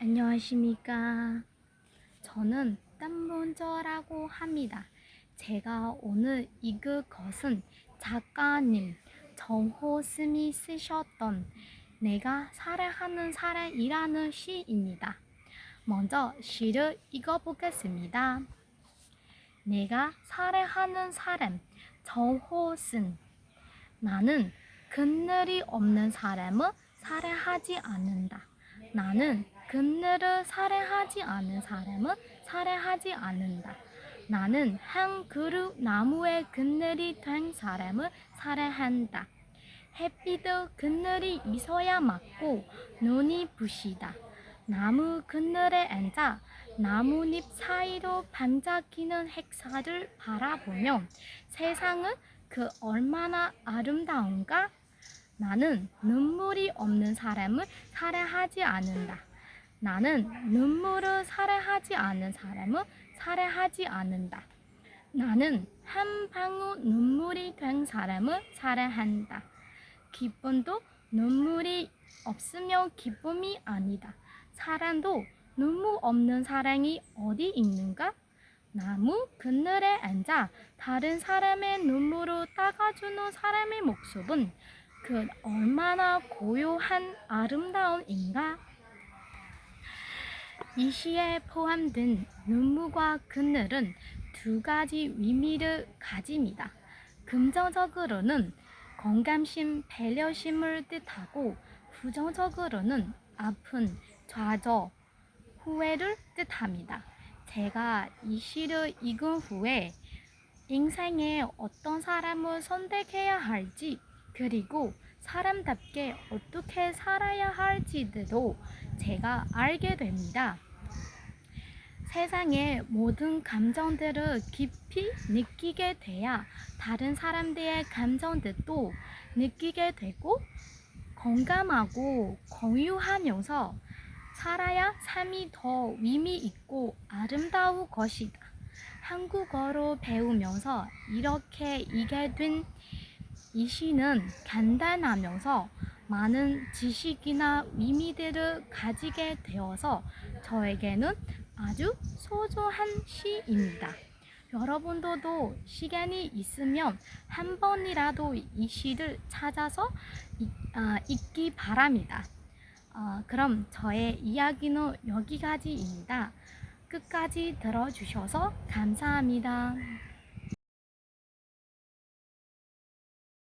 안녕하십니까. 저는 땀문저라고 합니다. 제가 오늘 읽을 것은 작가님 정호스미 쓰셨던 내가 사랑하는 사람이라는 시입니다. 먼저 시를 읽어보겠습니다. 내가 사랑하는 사람 정호승 나는 그늘이 없는 사람을 사랑하지 않는다. 나는 그늘을 사랑하지 않는 사람은 사랑하지 않는다. 나는 한 그루 나무의 그늘이 된 사람을 사랑한다. 햇빛의 그늘이 있어야 맞고 눈이 부시다. 나무 그늘에 앉아 나뭇잎 사이로 반짝이는 햇살을 바라보면 세상은 그 얼마나 아름다운가? 나는 눈물이 없는 사람을 사랑하지 않는다. 나는 눈물을 사랑하지 않는 사람을 사랑하지 않는다. 나는 한 방울 눈물이 된 사람을 사랑한다. 기쁨도 눈물이 없으면 기쁨이 아니다. 사랑도 눈물 없는 사랑이 어디 있는가? 나무 그늘에 앉아 다른 사람의 눈물을 닦아주는 사람의 모습은 그 얼마나 고요한 아름다움인가? 이 시에 포함된 눈물과 그늘은 두 가지 의미를 가집니다. 긍정적으로는 공감심, 배려심을 뜻하고 부정적으로는 아픈, 좌절, 후회를 뜻합니다. 제가 이 시를 읽은 후에 인생에 어떤 사람을 선택해야 할지 그리고 사람답게 어떻게 살아야 할지도 제가 알게 됩니다. 세상의 모든 감정들을 깊이 느끼게 돼야 다른 사람들의 감정들도 느끼게 되고 공감하고 공유하면서 살아야 삶이 더 의미 있고 아름다울 것이다. 한국어로 배우면서 이렇게 이게 된 이 시는 간단하면서 많은 지식이나 의미들을 가지게 되어서 저에게는 아주 소중한 시입니다. 여러분들도 시간이 있으면 한 번이라도 이 시를 찾아서 읽, 아, 읽기 바랍니다. 어, 그럼 저의 이야기는 여기까지입니다. 끝까지 들어주셔서 감사합니다.